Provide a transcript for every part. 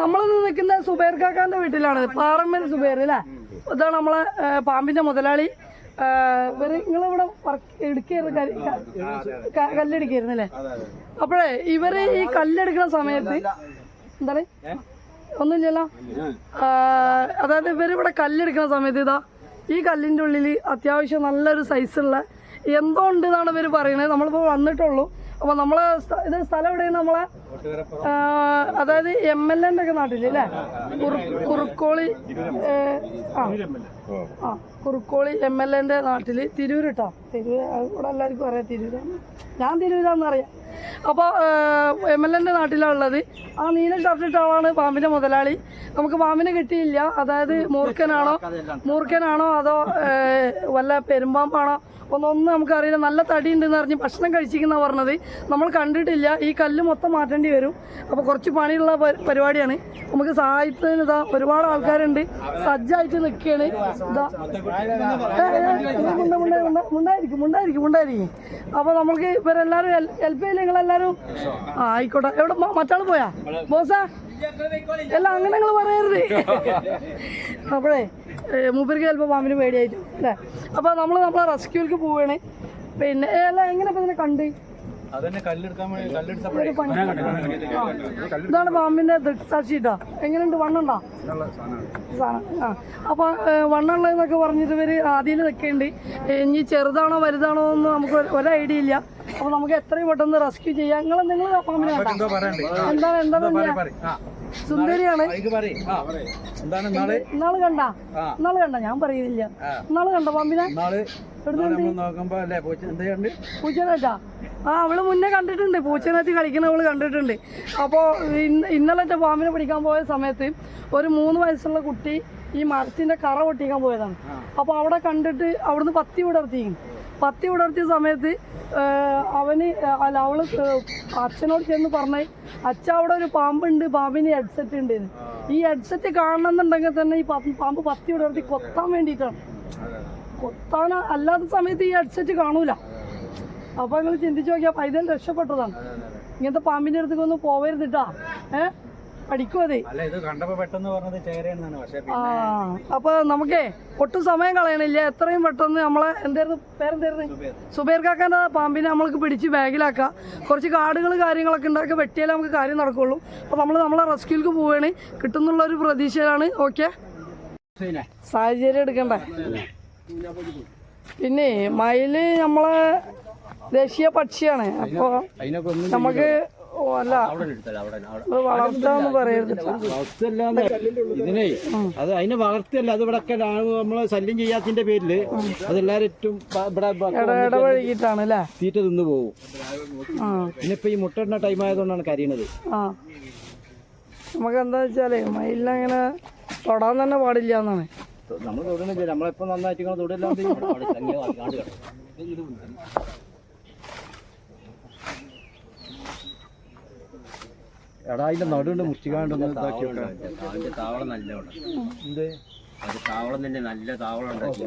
നമ്മൾ നിൽക്കുന്ന സുബൈർ കാക്കാന്റെ വീട്ടിലാണ്. പാറമ്മൻ സുബൈർ അല്ലേ? ഇതാണ് നമ്മളെ പാമ്പിന്റെ മുതലാളി. നിങ്ങളിവിടെ എടുക്കായിരുന്നു? കല്ലെടുക്കായിരുന്നു അല്ലേ അപ്പോഴേ ഇവർ ഈ കല്ലെടുക്കുന്ന സമയത്ത് എന്താണ്? ഒന്നുമില്ലല്ലോ? അതായത് ഇവരിവിടെ കല്ലെടുക്കുന്ന സമയത്ത് ഇതാ ഈ കല്ലിന്റെ ഉള്ളിൽ അത്യാവശ്യം നല്ലൊരു സൈസ് ഉള്ള എന്തോ ഉണ്ട് എന്നാണ് ഇവർ പറയുന്നത് നമ്മളിപ്പോൾ വന്നിട്ടുള്ളൂ. അപ്പോൾ നമ്മളെ ഇത് സ്ഥലം എവിടെയാണ് നമ്മളെ? അതായത് എം എൽ എന്റെ ഒക്കെ നാട്ടിലല്ലേ? കുറുക്കോളി ആ. ആ. കുറുക്കോളി എം എൽ എന്റെ നാട്ടിൽ തിരൂർ കേട്ടോ തിരൂർ ഇവിടെ എല്ലാവർക്കും അറിയാം തിരൂരാണ്. ഞാൻ തിരൂരാണെന്നറിയാം അപ്പോൾ എം എൽ എന്റെ നാട്ടിലാണ് ഉള്ളത് ആ നീല ഷർട്ടിട്ട ആളാണ് പാമ്പിന്റെ മുതലാളി. നമുക്ക് പാമ്പിനെ കിട്ടിയില്ല. അതായത് മൂർഖനാണോ മൂർഖനാണോ അതോ വല്ല പെരുമ്പാമ്പാണോ? ഒന്നൊന്നും നമുക്കറിയില്ല. നല്ല തടി ഉണ്ടെന്ന് പറഞ്ഞ് ഭക്ഷണം കഴിച്ചിരിക്കുന്ന പറഞ്ഞത് നമ്മൾ കണ്ടിട്ടില്ല. ഈ കല്ല് മൊത്തം മാറ്റേണ്ടി വരും. അപ്പോൾ കുറച്ച് പണിയുള്ള പരിപാടിയാണ്. നമുക്ക് സഹായത്തിന് ഇതാ ഒരുപാട് ആൾക്കാരുണ്ട്. സജ്ജായിട്ട് നിൽക്കുകയാണ്. ഇതാ. മുണ്ടായിരിക്കും മുണ്ടായിരിക്കും മുണ്ടായിരിക്കും അപ്പോൾ നമ്മൾക്ക് ഇവരെല്ലാവരും ഹെൽപ്പ് ചെയ്യില്ല നിങ്ങളെല്ലാവരും ആയിക്കോട്ടെ എവിടെ മറ്റാൾ പോയാ ബോസാ അല്ല അങ്ങനെ നിങ്ങൾ പറയരുത് അപ്പോഴേ മൂപ്പർക്ക് ചിലപ്പോൾ പാമ്പിന് പേടിയായിട്ടും അല്ലേ അപ്പോൾ നമ്മൾ നമ്മളെ റെസ്ക്യൂവിലേക്ക് പോവുകയാണ് പിന്നെ അല്ല എങ്ങനെ ഇപ്പം ഇതിനെ കണ്ട്? ഇതാണ് പാമ്പിന്റെ ദൃക്സാക്ഷിട്ടാ എങ്ങനെയുണ്ട് വണ്ണുണ്ടോ? അപ്പൊ വണ്ണുള്ളതെന്നൊക്കെ പറഞ്ഞിട്ട് ഇവർ ആദ്യം നിൽക്കേണ്ട. ഇനി ചെറുതാണോ വലുതാണോ എന്ന് നമുക്ക് ഒരു- ഐഡിയ ഇല്ല. അപ്പൊ നമുക്ക് എത്രയും പെട്ടെന്ന് റെസ്ക്യൂ ചെയ്യാം. നിങ്ങൾ നിങ്ങൾ മാമിനെ എന്താണ് എന്താണെന്ന് സുന്ദരിയാണ്. ഇന്നാൾ കണ്ട. ഇന്നാൾ കണ്ട? ഞാൻ പറയുന്നില്ല. ഇന്നാൾ കണ്ട പാമ്പിനെ? നാളെ ആ അവൾ മുന്നേ കണ്ടിട്ടുണ്ട്. പൂച്ചനകത്ത് കളിക്കുന്ന അവൾ കണ്ടിട്ടുണ്ട്. അപ്പോൾ ഇന്നലെ പാമ്പിനെ പിടിക്കാൻ പോയ സമയത്ത് ഒരു മൂന്ന് വയസ്സുള്ള കുട്ടി ഈ മരത്തിന്റെ കറ പൊട്ടിക്കാൻ പോയതാണ്. അപ്പോൾ അവിടെ കണ്ടിട്ട് അവിടുന്ന് പത്തി വിടർത്തി. പത്തി വിടർത്തിയ സമയത്ത് അവന് അല്ല അവൾ അച്ഛനോട് ചെന്ന് പറഞ്ഞേ അച്ഛ അവിടെ ഒരു പാമ്പുണ്ട്. പാമ്പിന് ഹെഡ്സെറ്റ് ഉണ്ട്. ഈ ഹെഡ്സെറ്റ് കാണണമെന്നുണ്ടെങ്കിൽ തന്നെ ഈ പാമ്പ് പത്തി വിടർത്തി കൊത്താൻ വേണ്ടിയിട്ടാണ്. കൊത്താൻ അല്ലാത്ത സമയത്ത് ഈ ഹെഡ്സെറ്റ് കാണൂല. അപ്പൊ നിങ്ങൾ ചിന്തിച്ചു നോക്കിയാ പൈതൽ രക്ഷപ്പെട്ടതാണ്. ഇങ്ങനത്തെ പാമ്പിന്റെ അടുത്തേക്ക് ഒന്നും പോവരുതിട്ടാ ഏഹ് പഠിക്കും അതെ ആ അപ്പൊ നമുക്കേ ഒട്ടും സമയം കളയണില്ല. എത്രയും പെട്ടെന്ന് നമ്മളെ എന്തായിരുന്നു? പേരെന്തായിരുന്നു? സുബേർ. കാക്കാന്റെ പാമ്പിനെ നമ്മൾക്ക് പിടിച്ച് ബാഗിലാക്കുക കുറച്ച് കാടുകൾ കാര്യങ്ങളൊക്കെ ഉണ്ടാക്കി വെട്ടിയാലേ നമുക്ക് കാര്യം നടക്കുള്ളൂ. അപ്പൊ നമ്മൾ നമ്മളെ റെസ്ക്യൂക്ക് പോവുകയാണ് കിട്ടുന്നുള്ള ഒരു പ്രതീക്ഷയിലാണ്. ഓക്കെ? സാഹചര്യം എടുക്കണ്ടേ? പിന്നെ മയിൽ നമ്മളെ ദേശീയ പക്ഷിയാണ്. അപ്പൊ നമുക്ക് ഓ, അല്ല. ഇത് വളർത്താന്ന് പറയരുത് വളർത്തല്ലാന്ന് ഇതിനെ അത് അതിനെ വളർത്തല്ല. അത് ഇവിടെ നമ്മൾ ശല്യം ചെയ്യാത്തിന്റെ പേരിൽ അതെല്ലാരും ഏറ്റവും ഇവിടെ ഇട- ഇടപഴകിയിട്ടാണ് അല്ലേ? തീറ്റ തിന്നു പോകും പിന്നെ ഇപ്പൊ ഈ മുട്ടയിടുന്ന ടൈം ആയതുകൊണ്ടാണ് കരയണത് ആ. നമുക്ക് എന്താ വെച്ചാലേ മയിലിനങ്ങനെ തൊടാൻ തന്നെ പാടില്ല എന്നാണ്. നമ്മൾ തൊടുന്നില്ല നമ്മളിപ്പോ നന്നായിട്ട് തൊടില്ല തൊടില്ലാണ്ട് എടാ അതിന്റെ നടുണ്ട് മുച്ചിക്കാണ്ടൊന്ന് ഇതാക്കി വെക്കാം. അതിന്റെ താവളം നല്ല എന്ത്? അത് താവളം തന്നെ നല്ല താവളം ഉണ്ടാക്കി.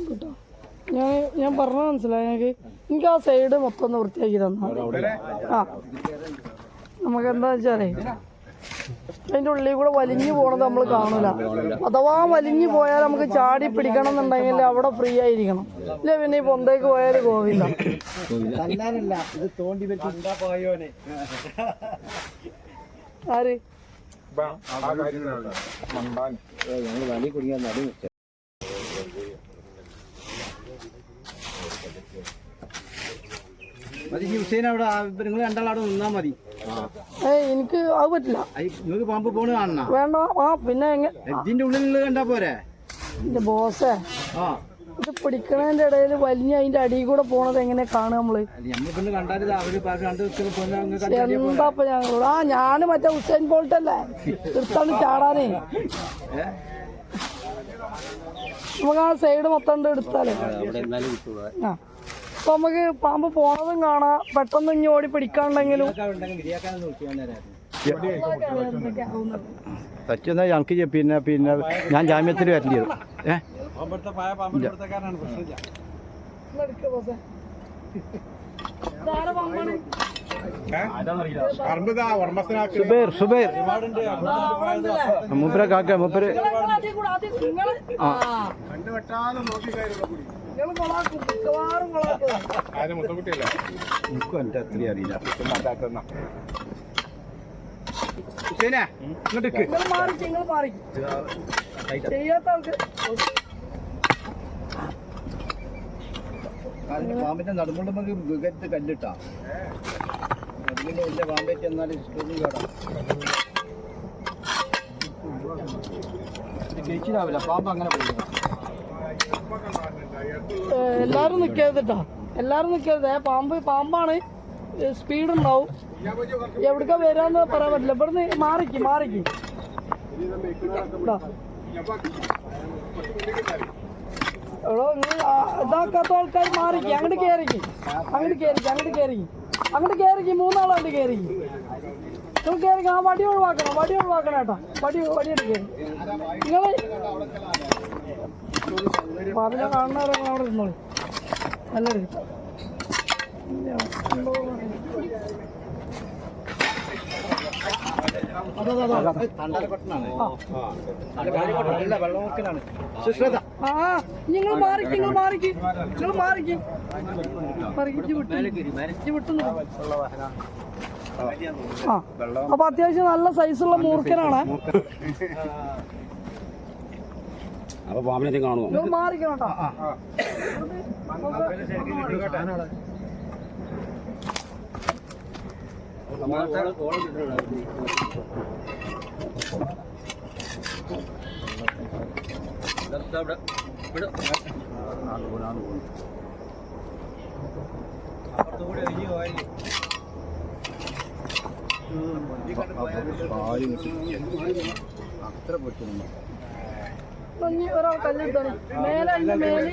കേട്ടോ ഞാൻ ഞാൻ പറഞ്ഞ മനസ്സിലായി. എനിക്ക് എനിക്ക് ആ സൈഡ് മൊത്തം ഒന്ന് വൃത്തിയാക്കി തന്നു ആ. നമുക്ക് എന്താ വെച്ചാലേ അതിന്റെ ഉള്ളിൽ കൂടെ വലിഞ്ഞു പോണത് നമ്മൾ കാണൂല. അഥവാ വലിഞ്ഞു പോയാൽ നമുക്ക് ചാടി പിടിക്കണം എന്നുണ്ടെങ്കിൽ അവിടെ ഫ്രീ ആയിരിക്കണം. ഇല്ല പിന്നെ ഈ പൊന്തേക്ക് പോയാൽ കോവില്ല ആര് വലിയ നടു മതി ഹുസൈൻ അവിടെ നിങ്ങൾ രണ്ടാളവിടെ നിന്നാ മതി. ഏയ് എനിക്ക് അത് പറ്റില്ല. നിങ്ങൾക്ക് പാമ്പ് പോണ് കാണണ? വേണ്ട ആ പിന്നെ എങ്ങനെ ഇതിന്റെ ഉള്ളിൽ കണ്ടാ പോരെ? എന്റെ ബോസേ. ആ. ഇത് പിടിക്കണതിന്റെ ഇടയിൽ വലിഞ്ഞ അതിന്റെ അടിയിൽ കൂടെ പോണത് എങ്ങനെ കാണുക നമ്മൾ? എന്താപ്പ ഞങ്ങളോട്? ആ ഞാൻ മറ്റേ ഹുസൈൻ ബോൾട്ട് അല്ലേ എടുത്താണ് ചാടാനേ? നമുക്ക് ആ സൈഡ് മൊത്തം എടുത്താലേ. അവിടെ എന്നാലും കിട്ടുക ആ. അപ്പൊ നമുക്ക് പാമ്പ് പോണതും കാണാം. പെട്ടെന്ന് ഇനി ഓടി പിടിക്കാണ്ടെങ്കിലും സത്യം ഞങ്ങൾക്ക് പിന്നെ പിന്നെ ഞാൻ ജാമ്യത്തിൽ വരേണ്ടി വരും. ഏഹ് സുബൈർ സുബൈർ. മൂപ്പരെ കാക്ക മൂപ്പര്. ആ. കണ്ടു വെട്ടാതെ നോക്കി ആരും മുത്തക്കുട്ടിയല്ല എനിക്കും എന്റെ അത്രയും അറിയില്ല. ഉണ്ടാക്കുന്ന ഹുസൈനെ ഇങ്ങോട്ട് മാറി നിങ്ങൾ മാറി. ചെയ്യാത്ത ആൾക്ക് പാമ്പിന്റെ നടുമുള്ള നമുക്ക് വികറ്റ് കല്ലിട്ടാ. അതിന് വലിയ പാമ്പേറ്റ് എന്നാലും ഇഷ്ടമൊന്നും കേടാ കഴിച്ചിട്ടാവില്ല പാമ്പ് അങ്ങനെ പോകുന്നു നിക്കരുത് കേട്ടോ. എല്ലാരും നിക്കരുത് ഏ, പാമ്പ് പാമ്പാണ്. സ്പീഡ് ഉണ്ടാവും. എവിടക്ക വരാന്ന് പറയാൻ പറ്റില്ല. ഇവിടുന്ന് മാറിക്ക് മാറിക്ക്. നിങ്ങൾ ഇതാക്കാത്ത ആൾക്കാർ മാറിക്ക്. അങ്ങോട്ട് കയറിക്ക് അങ്ങോട്ട് കയറിക്ക് അങ്ങോട്ട് കയറിക്ക് അങ്ങോട്ട് കയറിക്ക് മൂന്നാളാണ്ട് കയറിക്ക് നിങ്ങൾ കയറിക്ക് ആ വടി ഒഴിവാക്കണം വടി ഒഴിവാക്കണം കേട്ടോ. വടി വടി എടുക്കേ നല്ല നിങ്ങൾ മാറിക്ക് നിങ്ങൾ മാറിക്ക്. നിങ്ങൾ മാറിക്ക്. അപ്പൊ അത്യാവശ്യം നല്ല സൈസുള്ള മൂർഖനാണ്. അപ്പൊ പാമ്പിനെ കാണുമോ? അത്ര പൊട്ടുന്നു ഇനി ഒരാൾ കല്ലെടുത്താണ് മേലെ അതിന്റെ മേലെ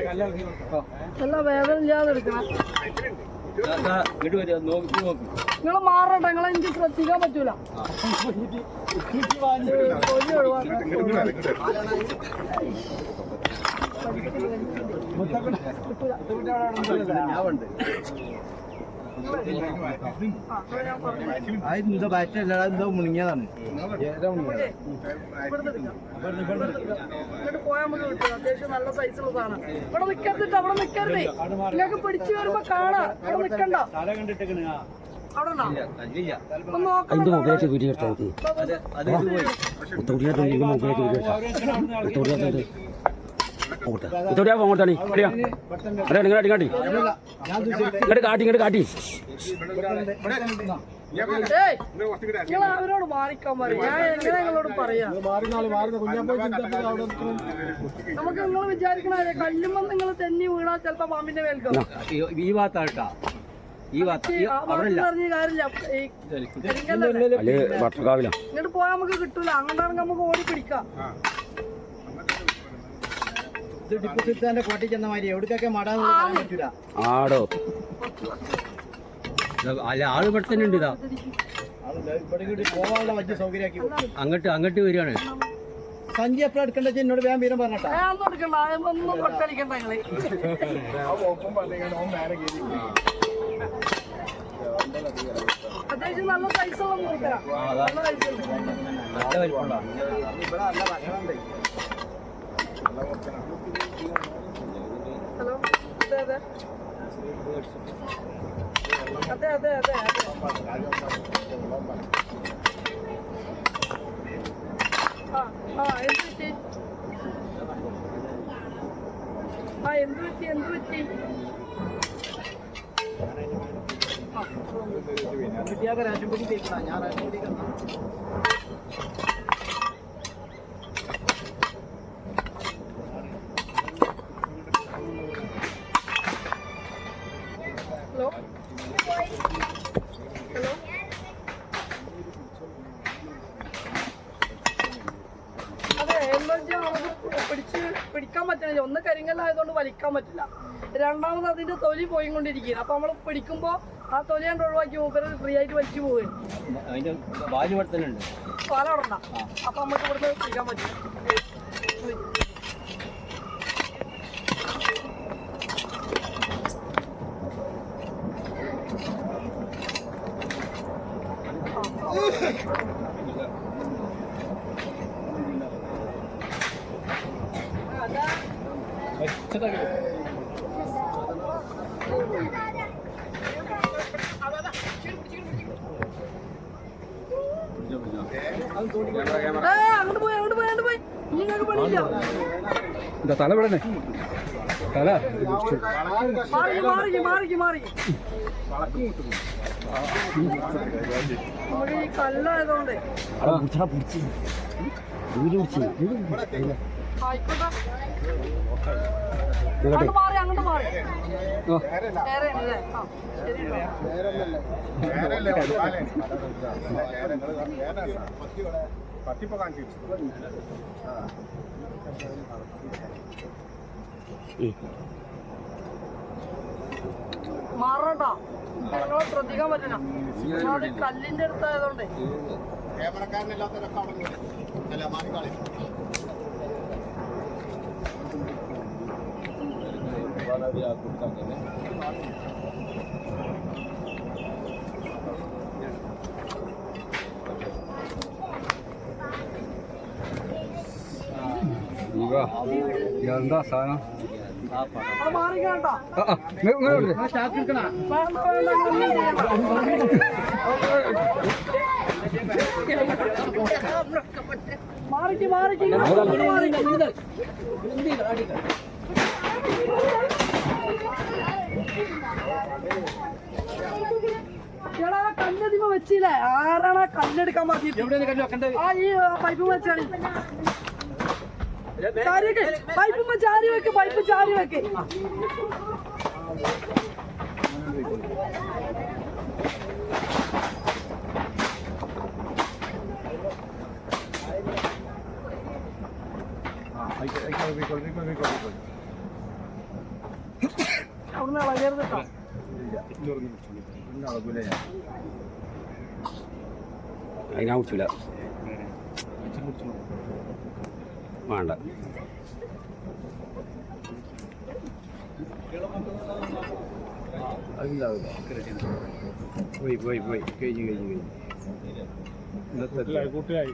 നല്ല വേദന ഇല്ലാതെ എടുക്കണം. നിങ്ങൾ മാറട്ടെ നിങ്ങളെ എനിക്ക് ശ്രദ്ധിക്കാൻ പറ്റൂല. ഏ, തൊലി ഒഴിവാക്കണം ഞാൻ ഉണ്ട് അത് എന്തോ ബാറ്റല്ല എന്താ മുണിങ്ങിയതാണ് ഏതാ മുണിങ്ങിയത് നല്ല അവിടെ നിങ്ങൾക്ക് പിടിച്ചു വരുമ്പോ കാണാം അവിടെ ഒന്ന് നോക്കണം മൊബൈലൊക്കെ വീഡിയോ എടുത്താൽ മതി അത് ഇത് പോയി തൊടിയാത്ത നിങ്ങൾ മൊബൈലേക്ക് വീഡിയോ ഫോൺ കൊടുത്താണ് അറിയാ അറിയാ നിങ്ങൾ കാട്ടി ഇങ്ങോട്ട് കാട്ടി ഇങ്ങോട്ട് കാട്ടി. നിങ്ങൾ അവരോട് മാറിക്കാൻ പറയും. ഞാൻ എങ്ങനെ നിങ്ങളോട് പറയാ? നമുക്ക് നിങ്ങൾ വിചാരിക്കണ കല്ലുമ്പോൾ നിങ്ങൾ തെന്നി വീണാൽ ചിലപ്പോ പാമ്പിന്റെ മേൽക്കും? ഈ ഭാഗത്താട്ടാ ഈ ഇങ്ങോട്ട് പോയാൽ നമുക്ക് കിട്ടൂല. അങ്ങോട്ടാണെങ്കിൽ നമുക്ക് ഓടി പിടിക്കാം. ഇത് ടിപ്പു സുൽത്താന്റെ കോട്ടയിൽ ചെന്ന മാതിരി എവിടേക്കൊക്കെ മടാന്ന് പറയാൻ പറ്റൂല. ആടോ. അല്ല ആൾ ഇവിടെ തന്നെ ഉണ്ട് ഇതാ. ആളുണ്ട്. ഇവിടെ കൂടി പോകാനുള്ള വലിയ സൗകര്യമാക്കി കൊടുത്തു. അങ്ങോട്ട് അങ്ങോട്ട് വരികയാണ്. സഞ്ചി എപ്പോഴും എടുക്കണ്ട വെച്ചാൽ എന്നോട് വേഗം വീരം പറഞ്ഞട്ടാ ഒന്നും എടുക്കണ്ട ഒന്നും കൊട്ടടിക്കണ്ട നിങ്ങൾ അത്യാവശ്യം നല്ല സൈസുള്ള നോക്കാം നല്ല സൈസുണ്ട് നല്ല വലിപ്പമുള്ള. ഹലോ അതെ അതെ. അതെ അതെ അതെ. ആ ആ എന്ത് പറ്റി? ആ എന്ത് പറ്റി എന്ത് പറ്റി? തേക്കണം ഞാൻ പിടിക്കാൻ പറ്റണില്ല ഒന്ന് കരിങ്കല്ലായതുകൊണ്ട് വലിക്കാൻ പറ്റില്ല. രണ്ടാമത് അതിന്റെ തൊലി പോയിക്കൊണ്ടിരിക്കുക അപ്പൊ നമ്മൾ പിടിക്കുമ്പോൾ ആ തൊലി കണ്ട് ഒഴിവാക്കി മൂപ്പര് ഫ്രീ ആയിട്ട് വലിച്ചു പോവുകയും പാല ഉടണ്ട അപ്പൊ നമുക്ക് ഇവിടുന്ന് പിടിക്കാൻ പറ്റില്ല. ഏ തല ഇവിടെ തല. മാറി മാറി മാറി മാറി. നമുക്ക് ഈ കല്ലായതുകൊണ്ട്. ആയിക്കോട്ടെ അങ്ങോട്ട് പത്തിപ്പോ കാണിച്ചു മാറട്ടോ ഞങ്ങളെ ശ്രദ്ധിക്കാൻ പറ്റില്ല. ഒന്നാമത് ഈ കല്ലിന്റെ അടുത്തായതുകൊണ്ട്. ക്യാമറക്കാരനില്ലാത്തവരൊക്കെ അവിടെ നിന്ന് അല്ല മാറിക്കാളി എന്താ സാധനം അത് മാറിക്കാട്ടോ വേണ്ട വേണ്ട ഒന്നും ചെയ്യണ്ട. മാറിക്ക് മാറിക്ക് ഇങ്ങോട്ട് മാറിക്ക്. എടാ, കണ്ണിമ വെച്ചില്ലേ? ആരാണ് ആ കല്ലെടുക്കാൻ പറഞ്ഞിട്ട് ആ ഈ പൈപ്പ് വെച്ചാണ്. ചാരി വെക്ക്. പൈപ്പ് ചാരി വെക്ക് പൈപ്പ് ചാരി വെക്ക്. അവിടുന്ന് ഇളകരുത് കേട്ടോ. അതിനാ കുടിച്ചില്ല വേണ്ട. പോയി പോയി പോയി. കഴിഞ്ഞു കഴിഞ്ഞു കഴിഞ്ഞു. കൂട്ടുകാരി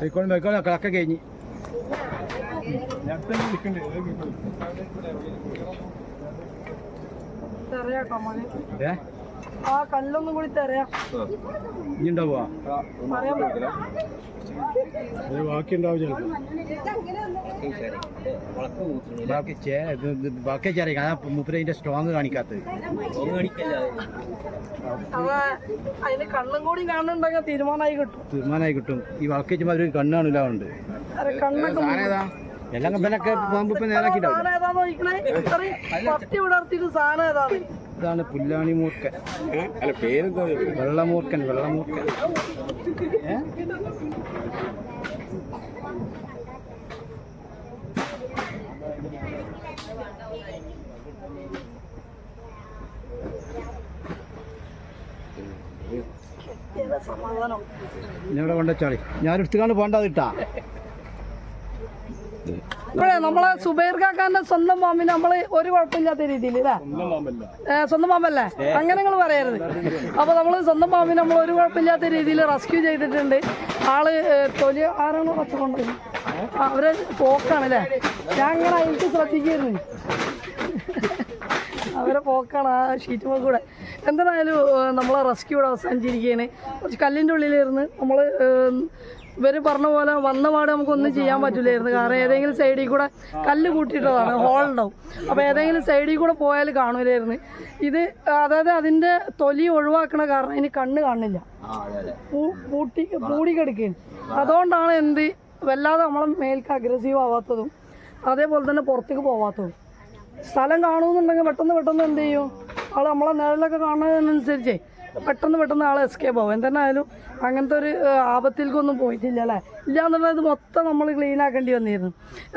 ആയിക്കോട്ടെ ആയിക്കോട്ടെ കളക്ക കഴിഞ്ഞ്. ഞാൻ നിൽക്കണ്ടേ തെരയാട്ടോ ഏ? ആ കല്ലൊന്നും കൂടി തെരയാ. ഇനി ഉണ്ടാവുക പറയാൻ പറ്റില്ല ബാക്കി ബാക്കി ചേരാ മൂപ്പര് അതിന്റെ സ്ട്രോങ് കാണിക്കാത്തത്. അത് അതിന് കണ്ണും കൂടി കാണുന്നുണ്ടെങ്കിൽ തീരുമാനമായി കിട്ടും. തീരുമാനമായി കിട്ടും. ഈ വാക്കേച്ചും കണ്ണ് കാണില്ല ഉണ്ട് കണ്ണൊക്കെ എല്ലാം കമ്പനൊക്കെ പോകുമ്പോ ഇപ്പൊ നേരാക്കിട്ടാവും ഇതാണ് പുല്ലാണി മൂർക്കൻ അല്ല പേരെന്താ? വെള്ളമൂർക്കൻ വെള്ളമൂർക്കൻ ഇന്നിവിടെ കൊണ്ടുവച്ചാളി. ഞാൻ എടുത്തുകാണ്ട് പോകണ്ടത് ഇപ്പോഴേ നമ്മളെ സുബൈർ കാക്കാന്റെ സ്വന്തം മാമിന് നമ്മൾ ഒരു കുഴപ്പമില്ലാത്ത രീതിയിൽ സ്വന്തം മാമല്ലേ? അങ്ങനെ നിങ്ങൾ പറയരുത്. അപ്പൊ നമ്മൾ സ്വന്തം മാമിന് നമ്മൾ ഒരു കുഴപ്പമില്ലാത്ത രീതിയിൽ റെസ്ക്യൂ ചെയ്തിട്ടുണ്ട്. ആൾ തൊലി ആരാണോ പച്ചക്കൊണ്ടത് അവർ പോക്കാണ് അല്ലേ ഞാൻ അങ്ങനെ എനിക്ക് ശ്രദ്ധിക്കായിരുന്നു അവരെ പോക്കാണ് ആ ഷീറ്റ് കൂടെ. എന്തായാലും നമ്മളെ റെസ്ക്യൂ ഇവിടെ അവസാനിച്ചിരിക്കുകയാണ്. കുറച്ച് കല്ലിന്റെ ഉള്ളിലിരുന്ന് നമ്മൾ ഇവർ പറഞ്ഞ പോലെ വന്ന പാട് നമുക്കൊന്നും ചെയ്യാൻ പറ്റില്ലായിരുന്നു. കാരണം ഏതെങ്കിലും സൈഡിൽ കൂടെ കല്ല് കൂട്ടിയിട്ടതാണ് ഹോളുണ്ടാവും അപ്പോൾ ഏതെങ്കിലും സൈഡിൽ കൂടെ പോയാൽ കാണൂലായിരുന്നു. ഇത് അതായത് അതിന്റെ തൊലി ഒഴിവാക്കണ കാരണം ഇനി കണ്ണ് കാണില്ല. പൂട്ടി പൂടി കിടക്കുകയാണ് അതുകൊണ്ടാണ് എന്ത് വല്ലാതെ നമ്മളെ മേൽക്ക് അഗ്രസീവ് ആവാത്തതും അതേപോലെ തന്നെ പുറത്തേക്ക് പോവാത്തതും. സ്ഥലം കാണുമെന്നുണ്ടെങ്കിൽ പെട്ടെന്ന് പെട്ടെന്ന് എന്ത് ചെയ്യും? ആൾ നമ്മളെ നിഴലൊക്കെ കാണുന്നതിനനുസരിച്ചേ പെട്ടെന്ന് പെട്ടെന്ന് ആൾ എസ്കേപ്പ് ആവും. എന്തെന്നായാലും അങ്ങനത്തെ ഒരു ആപത്തിലേക്കൊന്നും പോയിട്ടില്ല അല്ലേ? ഇല്ലാന്നുള്ളത് മൊത്തം നമ്മൾ ക്ലീൻ ആക്കേണ്ടി വന്നിരുന്നു.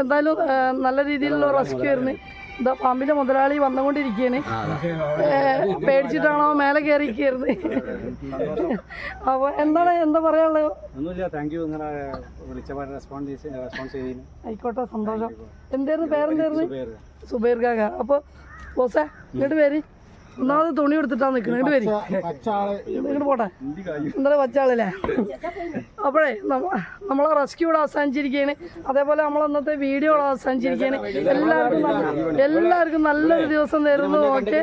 എന്തായാലും നല്ല രീതിയിലുള്ള റെസ്ക്യൂ ആയിരുന്നു. ഇതാ പാമ്പിന്റെ മുതലാളി വന്നുകൊണ്ടിരിക്കുകയാണ് പേടിച്ചിട്ടാണോ മേലെ കയറിയിരിക്കുന്നത് അപ്പൊ എന്താണ് എന്താ പറയാനുള്ളത് ആയിക്കോട്ടെ സന്തോഷം. എന്തായിരുന്നു പേരെന്തായിരുന്നു? സുബൈർ. കാക്ക അപ്പൊ ബോസേ ഇങ്ങോട്ട് പേര് ഒന്നാമത് തുണി എടുത്തിട്ടാ നിൽക്കുന്നത് ഇങ്ങോട്ട് വരി. ഇങ്ങോട്ട് പോട്ടെ. എന്തായാലും വച്ചാളല്ലേ അപ്പോഴേ നമ്മ- നമ്മളെ റെസ്ക്യൂ ഇവിടെ അവസാനിച്ചിരിക്കുകയാണ് അതേപോലെ നമ്മൾ ഇന്നത്തെ വീഡിയോ ഇവിടെ അവസാനിച്ചിരിക്കുകയാണ് എല്ലാവർക്കും എല്ലാവർക്കും നല്ലൊരു ദിവസം നേരുന്നു ഓക്കെ?